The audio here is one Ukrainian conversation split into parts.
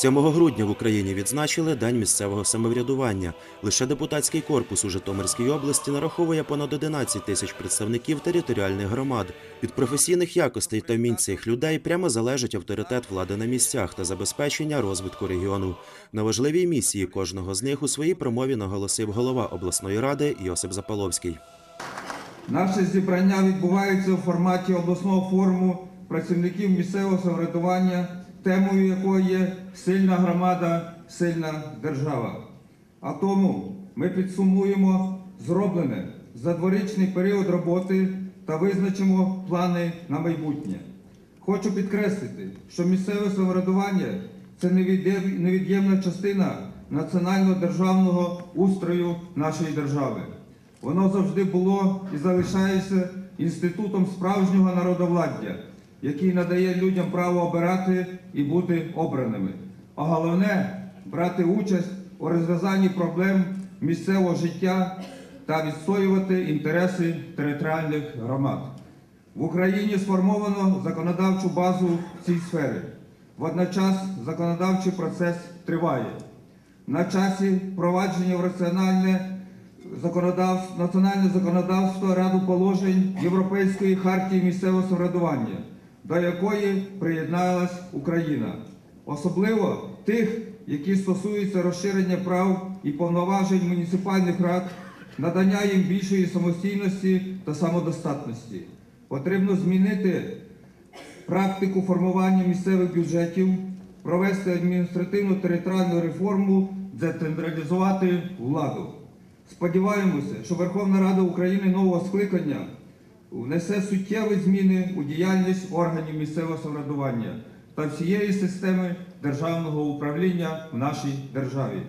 7 грудня в Україні відзначили День місцевого самоврядування. Лише депутатський корпус у Житомирській області нараховує понад 11 тисяч представників територіальних громад. Від професійних якостей та вмінь цих людей прямо залежить авторитет влади на місцях та забезпечення розвитку регіону. На важливій місії кожного з них у своїй промові наголосив голова обласної ради Йосип Запаловський. Наше зібрання відбувається у форматі обласного форуму працівників місцевого самоврядування, темою якої є сильна громада, сильна держава. А тому ми підсумуємо зроблене за дворічний період роботи та визначимо плани на майбутнє. Хочу підкреслити, що місцеве самоврядування це невід'ємна частина національного державного устрою нашої держави. Воно завжди було і залишається інститутом справжнього народовладдя, який надає людям право обирати і бути обраними. А головне брати участь у розв'язанні проблем місцевого життя та відстоювати інтереси територіальних громад. В Україні сформовано законодавчу базу в цій сфері. Водночас законодавчий процес триває. На часі впровадження в раціональне законодавство, національне законодавство Раду положень Європейської хартії місцевого самоврядування, до якої приєдналась Україна. Особливо тих, які стосуються розширення прав і повноважень муніципальних рад, надання їм більшої самостійності та самодостатності. Потрібно змінити практику формування місцевих бюджетів, провести адміністративну територіальну реформу, децентралізувати владу. Сподіваємося, що Верховна Рада України нового скликання внесе суттєві зміни у діяльність органів місцевого самоврядування та всієї системи державного управління в нашій державі.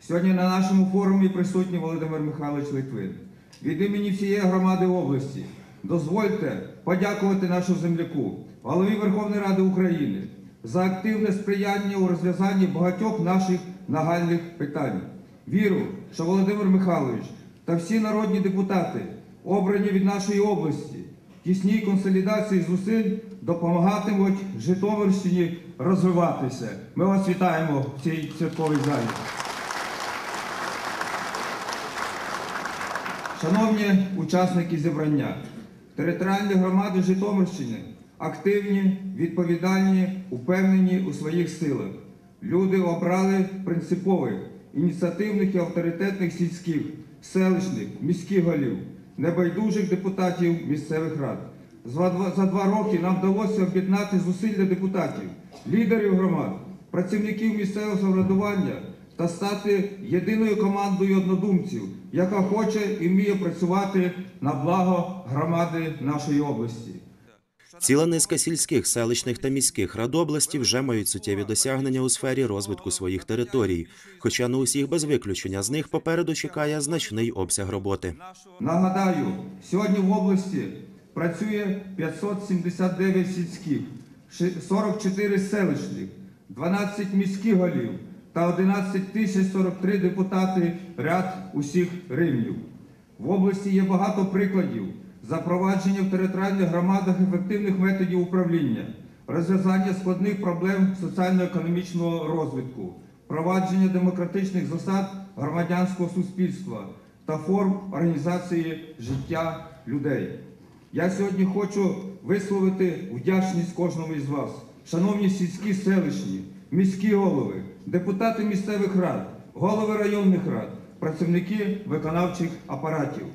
Сьогодні на нашому форумі присутній Володимир Михайлович Литвин. Від імені всієї громади області дозвольте подякувати нашому земляку, голові Верховної Ради України, за активне сприяння у розв'язанні багатьох наших нагальних питань. Віру, що Володимир Михайлович та всі народні депутати, обрані від нашої області, тісній консолідації зусиль допомагатимуть Житомирщині розвиватися. Ми вас вітаємо в цій святковій залі. Шановні учасники зібрання, територіальні громади Житомирщини активні, відповідальні, упевнені у своїх силах. Люди обрали принципових, ініціативних і авторитетних сільських, селищних, міських голів, небайдужих депутатів місцевих рад. За два, роки нам вдалося об'єднати зусилля депутатів, лідерів громад, працівників місцевого самоврядування та стати єдиною командою однодумців, яка хоче і вміє працювати на благо громади нашої області. Ціла низка сільських, селищних та міських рад області вже мають суттєві досягнення у сфері розвитку своїх територій. Хоча не усіх без виключення з них попереду чекає значний обсяг роботи. Нагадаю, сьогодні в області працює 579 сільських, ши- 44 селищних, 12 міських голів та 11 тисяч 43 депутати ряд усіх рівнів. В області є багато прикладів запровадження в територіальних громадах ефективних методів управління, розв'язання складних проблем соціально-економічного розвитку, впровадження демократичних засад громадянського суспільства та форм організації життя людей. Я сьогодні хочу висловити вдячність кожному із вас, шановні сільські селищні, міські голови, депутати місцевих рад, голови районних рад, працівники виконавчих апаратів.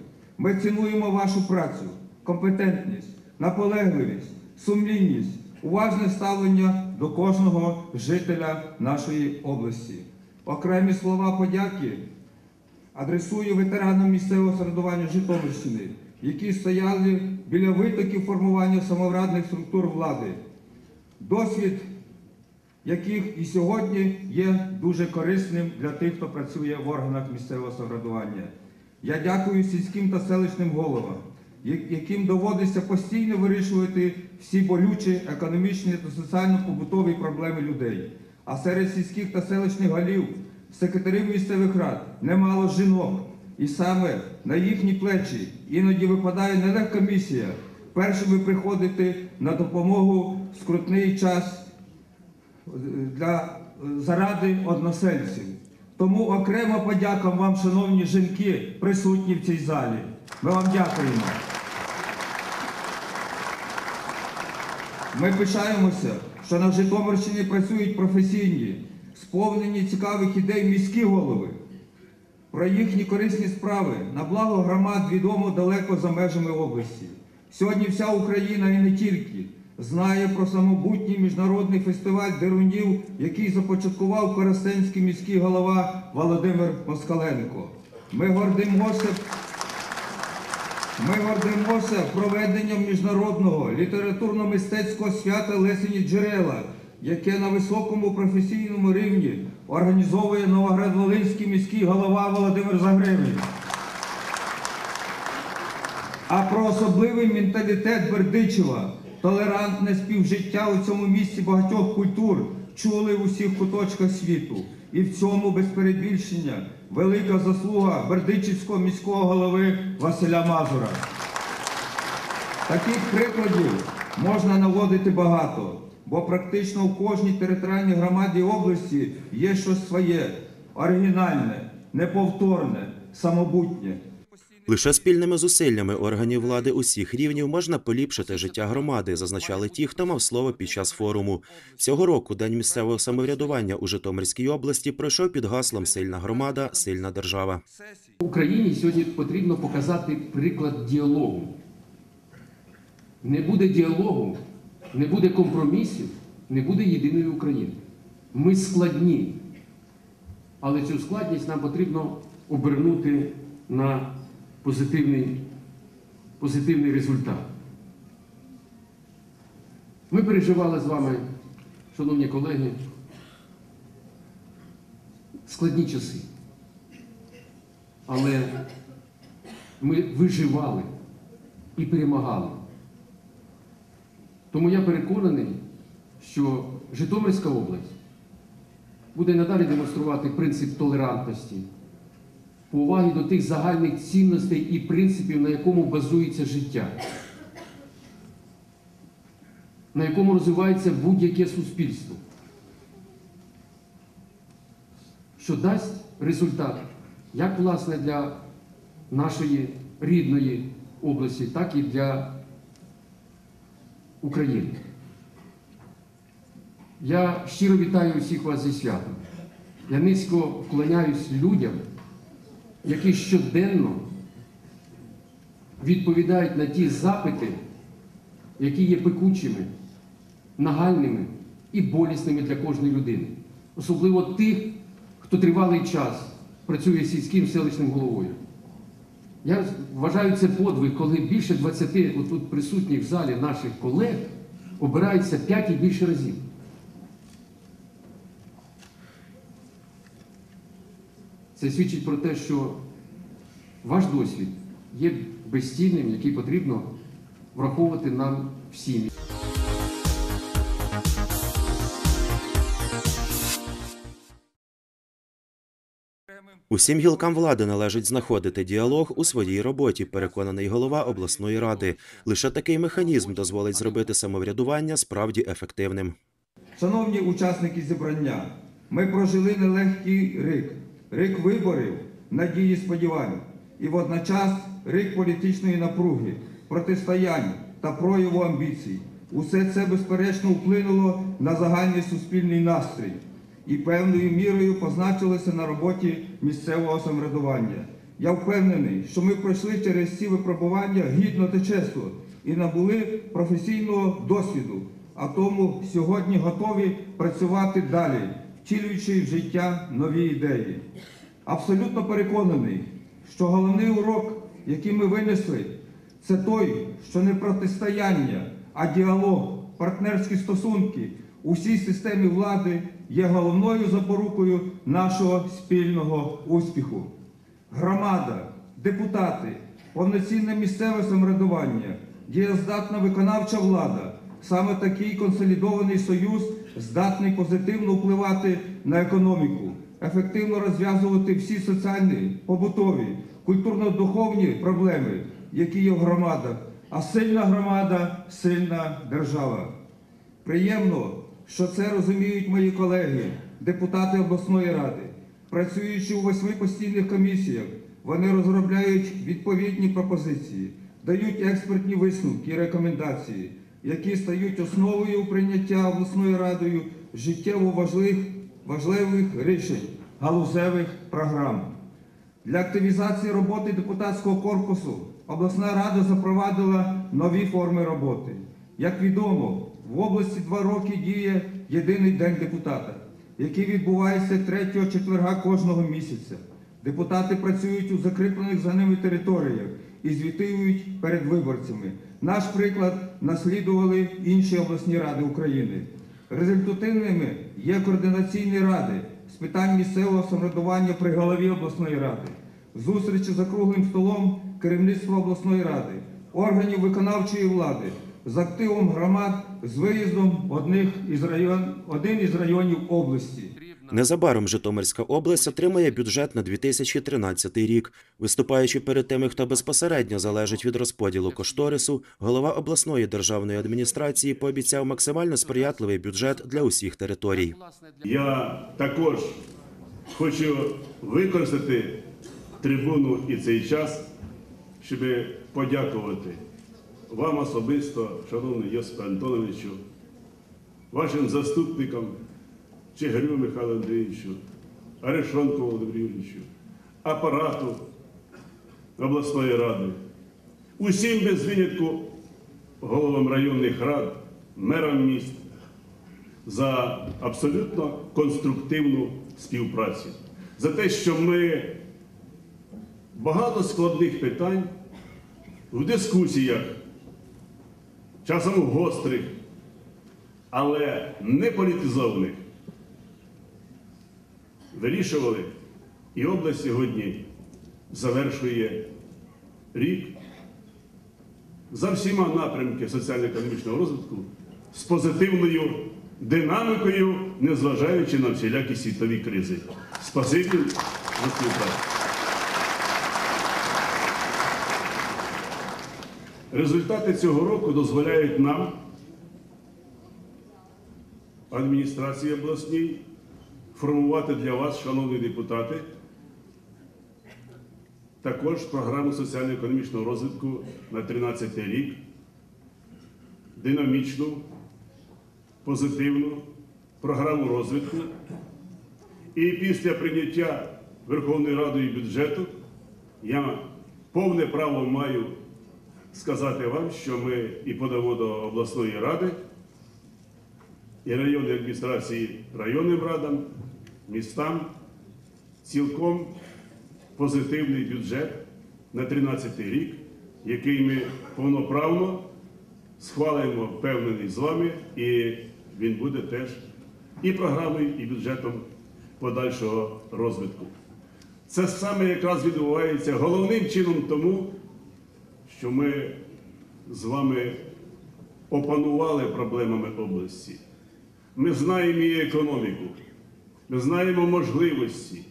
Ми цінуємо вашу працю, компетентність, наполегливість, сумлінність, уважне ставлення до кожного жителя нашої області. Окремі слова подяки адресую ветеранам місцевого середування Житомирщини, які стояли біля витоків формування самовладних структур влади. Досвід яких і сьогодні є дуже корисним для тих, хто працює в органах місцевого самоврядування. Я дякую сільським та селищним головам, яким доводиться постійно вирішувати всі болючі економічні та соціально-побутові проблеми людей. А серед сільських та селищних голів, секретарів місцевих рад немало жінок. І саме на їхні плечі іноді випадає нелегка місія першими приходити на допомогу в скрутний час для заради односельців. Тому окрема подяка вам, шановні жінки, присутні в цій залі. Ми вам дякуємо. Ми пишаємося, що на Житомирщині працюють професійні, сповнені цікавих ідей міські голови. Про їхні корисні справи на благо громад відомо далеко за межами області. Сьогодні вся Україна і не тільки знає про самобутній міжнародний фестиваль дерунів, який започаткував Коростенський міський голова Володимир Москаленко. Ми гордимося ми гордимося проведенням міжнародного літературно-мистецького свята Лесені Джерела, яке на високому професійному рівні організовує Новоград-Волинський міський голова Володимир Загребний. А про особливий менталітет Бердичева, толерантне співжиття у цьому місці багатьох культур чули в усіх куточках світу. І в цьому без перебільшення велика заслуга Бердичівського міського голови Василя Мазура. Таких прикладів можна наводити багато, бо практично в кожній територіальній громаді області є щось своє, оригінальне, неповторне, самобутнє. Лише спільними зусиллями органів влади усіх рівнів можна поліпшити життя громади, зазначали ті, хто мав слово під час форуму. Цього року День місцевого самоврядування у Житомирській області пройшов під гаслом Сильна громада, сильна держава. Україні сьогодні потрібно показати приклад діалогу. Не буде діалогу, не буде компромісів, не буде єдиної України. Ми складні. Але цю складність нам потрібно обернути на позитивний, позитивний результат. Ми переживали з вами, шановні колеги, складні часи. Але ми виживали і перемагали. Тому я переконаний, що Житомирська область буде надалі демонструвати принцип толерантності, поваги до тих загальних цінностей і принципів, на якому базується життя, на якому розвивається будь-яке суспільство, що дасть результат як власне для нашої рідної області, так і для України. Я щиро вітаю усіх вас зі святом. Я низько вклоняюсь людям, які щоденно відповідають на ті запити, які є пекучими, нагальними і болісними для кожної людини. Особливо тих, хто тривалий час працює сільським селищним головою. Я вважаю це подвиг, коли більше 20 отут присутніх в залі наших колег обираються 5 і більше разів. Це свідчить про те, що ваш досвід є безцінним, який потрібно враховувати нам всім. Усім гілкам влади належить знаходити діалог у своїй роботі, переконаний голова обласної ради. Лише такий механізм дозволить зробити самоврядування справді ефективним. Шановні учасники зібрання, ми прожили нелегкий рік, рік виборів, надії сподівань, і водночас рік політичної напруги, протистоянь та прояву амбіцій. Усе це безперечно вплинуло на загальний суспільний настрій і певною мірою позначилося на роботі місцевого самоврядування. Я впевнений, що ми пройшли через ці випробування гідно та чесно і набули професійного досвіду, а тому сьогодні готові працювати далі, втілюючи в життя нові ідеї. Абсолютно переконаний, що головний урок, який ми винесли, це той, що не протистояння, а діалог, партнерські стосунки у всій системі влади є головною запорукою нашого спільного успіху. Громада, депутати, повноцінне місцеве самоврядування, дієздатна виконавча влада. Саме такий консолідований союз здатний позитивно впливати на економіку, ефективно розв'язувати всі соціальні, побутові, культурно-духовні проблеми, які є в громадах. А сильна громада сильна держава. Приємно, що це розуміють мої колеги, депутати обласної ради. Працюючи у восьми постійних комісіях, вони розробляють відповідні пропозиції, дають експертні висновки і рекомендації, які стають основою прийняття обласною радою життєво важливих, важливих рішень галузевих програм. Для активізації роботи депутатського корпусу обласна рада запровадила нові форми роботи. Як відомо, в області два роки діє єдиний день депутата, який відбувається третього четверга кожного місяця. Депутати працюють у закріплених за ними територіях і звітують перед виборцями. Наш приклад наслідували інші обласні ради України. Результативними є координаційні ради з питань місцевого самоврядування при голові обласної ради, зустрічі за круглим столом керівництва обласної ради, органів виконавчої влади з активом громад з виїздом одних із район, один із районів області. Незабаром Житомирська область отримає бюджет на 2013 рік. Виступаючи перед тими, хто безпосередньо залежить від розподілу кошторису, голова обласної державної адміністрації пообіцяв максимально сприятливий бюджет для усіх територій. Я також хочу використати трибуну і цей час, щоб подякувати вам особисто, шановний Йосипе Антоновичу, вашим заступникам Чигирю Михайлу Андрійовичу, Арешонку Володимиру Юрійовичу, апарату обласної ради, усім без винятку головам районних рад, мерам міст, за абсолютно конструктивну співпрацю, за те, що ми багато складних питань в дискусіях, часом гострих, але не політизованих, вирішували, і область сьогодні завершує рік за всіма напрямками соціально-економічного розвитку з позитивною динамікою, незважаючи на всілякі світові кризи. Спасибі за співпрацю. Результати цього року дозволяють нам, адміністрації обласній, формувати для вас, шановні депутати, також програму соціально-економічного розвитку на 13 рік, динамічну, позитивну програму розвитку. І після прийняття Верховною Радою бюджету я повне право маю сказати вам, що ми і подамо до обласної ради, і районної адміністрації районним радам, містам цілком позитивний бюджет на 13 рік, який ми повноправно схвалимо, впевнений з вами, і він буде теж і програмою, і бюджетом подальшого розвитку. Це саме якраз відбувається головним чином тому, що ми з вами опанували проблемами області. Ми знаємо її економіку, ми знаємо можливості.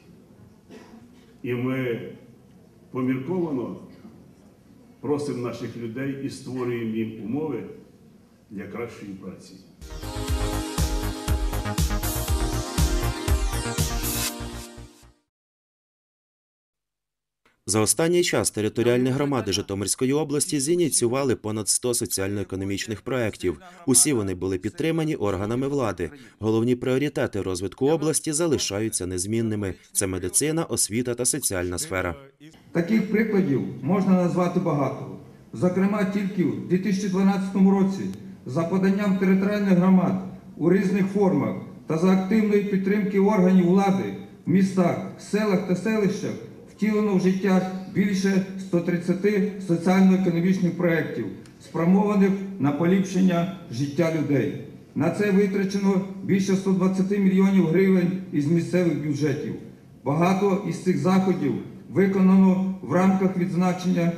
І ми помірковано просимо наших людей і створюємо їм умови для кращої праці. За останній час територіальні громади Житомирської області зініціювали понад 100 соціально-економічних проєктів. Усі вони були підтримані органами влади. Головні пріоритети розвитку області залишаються незмінними: це медицина, освіта та соціальна сфера. Таких прикладів можна назвати багато. Зокрема, тільки в 2012 році за поданням територіальних громад у різних формах та за активної підтримки органів влади в містах, селах та селищах втілено в життя більше 130 соціально-економічних проєктів, спрямованих на поліпшення життя людей. На це витрачено більше 120 мільйонів гривень із місцевих бюджетів. Багато із цих заходів виконано в рамках відзначення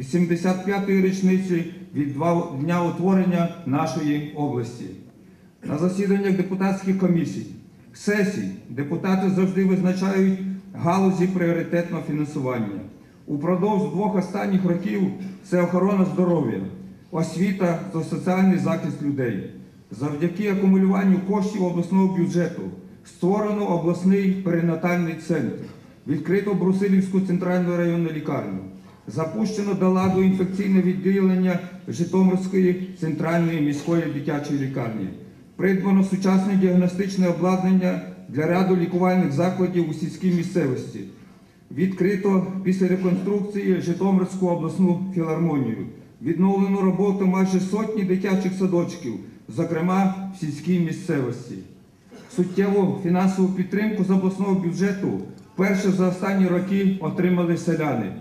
85-ї річниці від дня утворення нашої області. На засіданнях депутатських комісій, сесій депутати завжди визначають галузі пріоритетного фінансування. Упродовж двох останніх років це охорона здоров'я, освіта та соціальний захист людей. Завдяки акумулюванню коштів обласного бюджету Створено обласний перинатальний центр, відкрито Брусилівську центральну районну лікарню, запущено до ладу інфекційне відділення Житомирської центральної міської дитячої лікарні. Придбано сучасне діагностичне обладнання для ряду лікувальних закладів у сільській місцевості. Відкрито після реконструкції Житомирську обласну філармонію. Відновлено роботу майже сотні дитячих садочків, зокрема в сільській місцевості. Суттєву фінансову підтримку з обласного бюджету вперше за останні роки отримали селяни.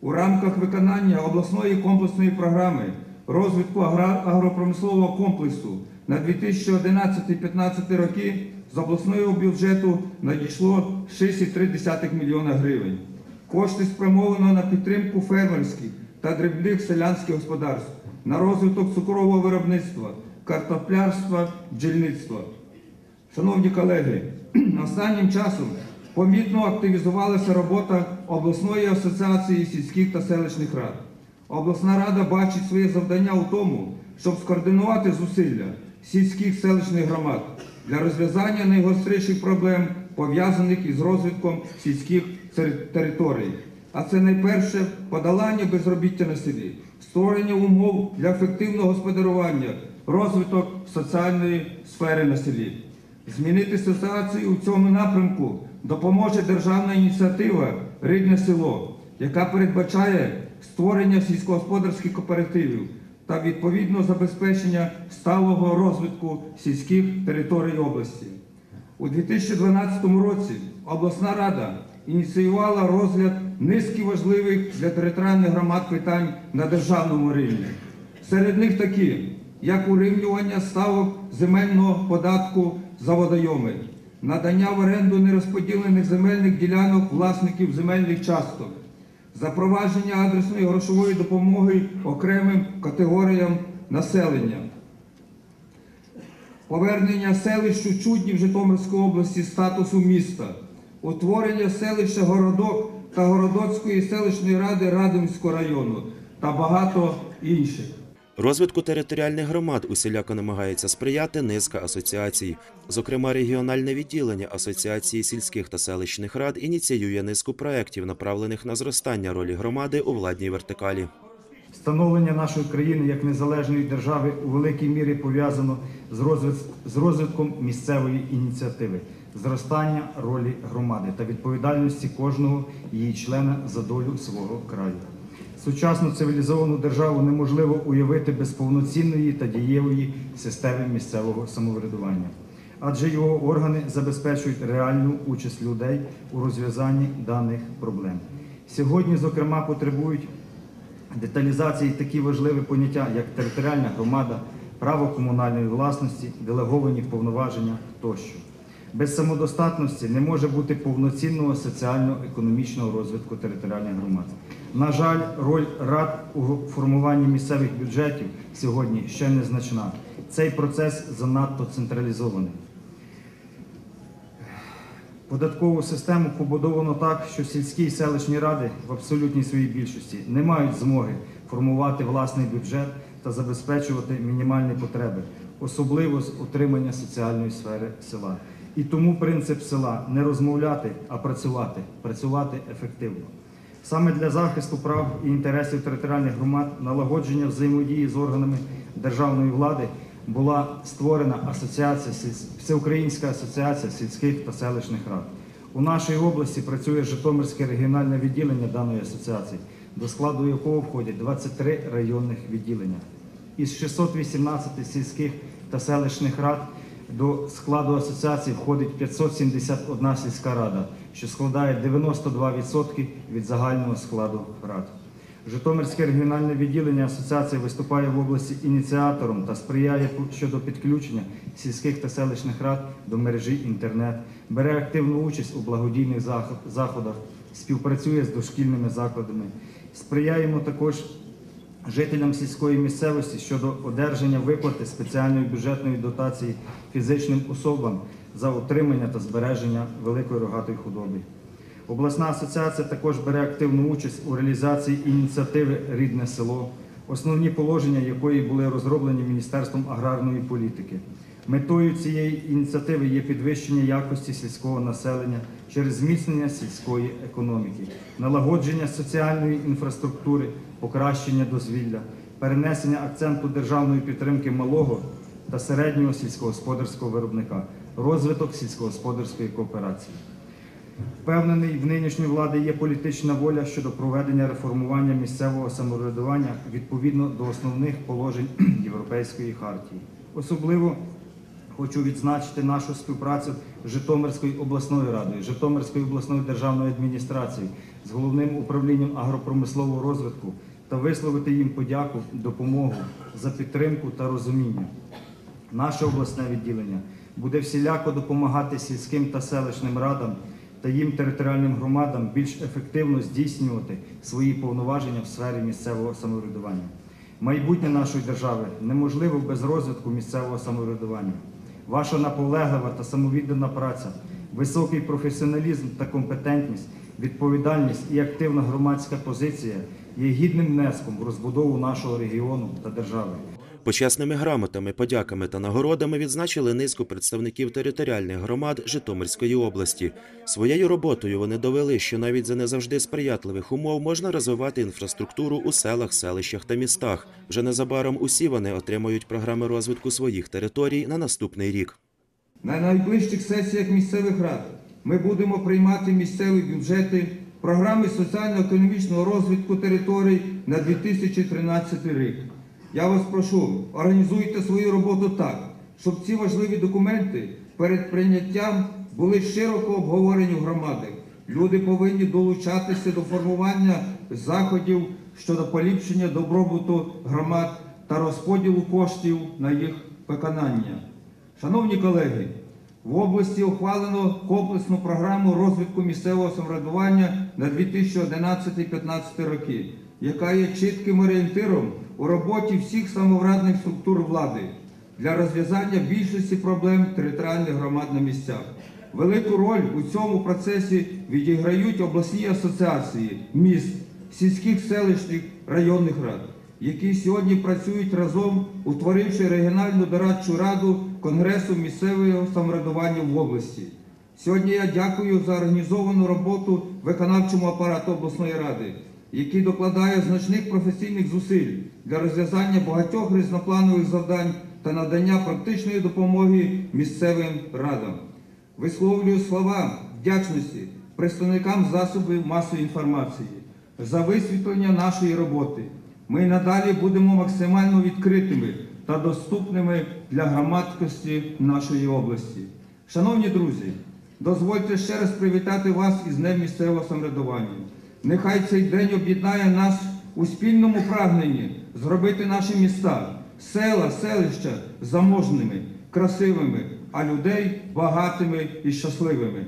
У рамках виконання обласної комплексної програми розвитку агропромислового комплексу на 2011-2015 роки з обласного бюджету надійшло 6,3 мільйона гривень. Кошти спрямовано на підтримку фермерських та дрібних селянських господарств, на розвиток цукрового виробництва, картоплярства, бджільництва. Шановні колеги, останнім часом помітно активізувалася робота обласної асоціації сільських та селищних рад. Обласна рада бачить своє завдання у тому, щоб скоординувати зусилля сільських селищних громад для розв'язання найгостріших проблем, пов'язаних із розвитком сільських територій. А це найперше подолання безробіття на селі, створення умов для ефективного господарювання, розвиток соціальної сфери на селі. Змінити ситуацію у цьому напрямку допоможе державна ініціатива Рідне село, яка передбачає створення сільськогосподарських кооперативів та відповідно забезпечення сталого розвитку сільських територій області. У 2012 році обласна рада ініціювала розгляд низки важливих для територіальних громад питань на державному рівні. Серед них такі, як урівнювання ставок земельного податку за водойоми, надання в оренду нерозподілених земельних ділянок власників земельних часток, запровадження адресної грошової допомоги окремим категоріям населення, повернення селищу Чуднів Житомирської області статусу міста, утворення селища Городок та Городоцької селищної ради Радимського району та багато інших. Розвитку територіальних громад усіляко намагається сприяти низка асоціацій. Зокрема, регіональне відділення Асоціації сільських та селищних рад ініціює низку проєктів, направлених на зростання ролі громади у владній вертикалі. Встановлення нашої країни як незалежної держави у великій мірі пов'язано з, розвит- з розвитком місцевої ініціативи, зростання ролі громади та відповідальності кожного її члена за долю свого краю. Сучасну цивілізовану державу неможливо уявити без повноцінної та дієвої системи місцевого самоврядування, адже його органи забезпечують реальну участь людей у розв'язанні даних проблем. Сьогодні, зокрема, потребують деталізації такі важливі поняття, як територіальна громада, право комунальної власності, делеговані повноваження тощо. Без самодостатності не може бути повноцінного соціально-економічного розвитку територіальних громад. На жаль, роль рад у формуванні місцевих бюджетів сьогодні ще незначна. Цей процес занадто централізований. Податкову систему побудовано так, що сільські і селищні ради в абсолютній своїй більшості не мають змоги формувати власний бюджет та забезпечувати мінімальні потреби, особливо з утримання соціальної сфери села. І тому принцип села не розмовляти, а працювати, працювати ефективно. Саме для захисту прав і інтересів територіальних громад, налагодження взаємодії з органами державної влади була створена асоціація Всеукраїнська асоціація сільських та селищних рад. У нашій області працює Житомирське регіональне відділення даної асоціації, до складу якого входять 23 районних відділення. Із 618 сільських та селищних рад до складу асоціації входить 571 сільська рада, що складає 92% від загального складу рад. Житомирське регіональне відділення асоціації виступає в області ініціатором та сприяє щодо підключення сільських та селищних рад до мережі інтернет, бере активну участь у благодійних заходах, співпрацює з дошкільними закладами. Сприяємо також жителям сільської місцевості щодо одержання виплати спеціальної бюджетної дотації фізичним особам за утримання та збереження великої рогатої худоби. Обласна асоціація також бере активну участь у реалізації ініціативи Рідне село, основні положення якої були розроблені Міністерством аграрної політики. Метою цієї ініціативи є підвищення якості сільського населення через зміцнення сільської економіки, налагодження соціальної інфраструктури, покращення дозвілля, перенесення акценту державної підтримки малого та середнього сільськогосподарського виробника, розвиток сільськогосподарської кооперації. Впевнений, в нинішньої влади є політична воля щодо проведення реформування місцевого самоврядування відповідно до основних положень Європейської хартії. Особливо хочу відзначити нашу співпрацю з Житомирською обласною радою, Житомирською обласною державною адміністрацією, з головним управлінням агропромислового розвитку та висловити їм подяку, допомогу за підтримку та розуміння. Наше обласне відділення буде всіляко допомагати сільським та селищним радам та їм територіальним громадам більш ефективно здійснювати свої повноваження в сфері місцевого самоврядування. Майбутнє нашої держави неможливо без розвитку місцевого самоврядування. Ваша наполеглива та самовіддана праця, високий професіоналізм та компетентність, відповідальність і активна громадська позиція є гідним внеском в розбудову нашого регіону та держави. Почесними грамотами, подяками та нагородами відзначили низку представників територіальних громад Житомирської області. Своєю роботою вони довели, що навіть за не завжди сприятливих умов можна розвивати інфраструктуру у селах, селищах та містах. Вже незабаром усі вони отримають програми розвитку своїх територій на наступний рік. На найближчих сесіях місцевих рад ми будемо приймати місцеві бюджети, програми соціально-економічного розвитку територій на 2013 рік. Я вас прошу, організуйте свою роботу так, щоб ці важливі документи перед прийняттям були широко обговорені в громадах. Люди повинні долучатися до формування заходів щодо поліпшення добробуту громад та розподілу коштів на їх виконання. Шановні колеги, в області ухвалено комплексну програму розвитку місцевого самоврядування на 2011-2015 роки, яка є чітким орієнтиром у роботі всіх самовладних структур влади для розв'язання більшості проблем територіальних громад на місцях. Велику роль у цьому процесі відіграють обласні асоціації міст, сільських селищних районних рад, які сьогодні працюють разом, утворивши регіональну дорадчу раду Конгресу місцевого самоврядування в області. Сьогодні я дякую за організовану роботу виконавчому апарату обласної ради, який докладає значних професійних зусиль для розв'язання багатьох різнопланових завдань та надання практичної допомоги місцевим радам. Висловлюю слова вдячності представникам засобів масової інформації за висвітлення нашої роботи. Ми надалі будемо максимально відкритими та доступними для громадськості нашої області. Шановні друзі, дозвольте ще раз привітати вас із Днем місцевого самоврядування. Нехай цей день об'єднає нас у спільному прагненні зробити наші міста, села, селища заможними, красивими, а людей багатими і щасливими.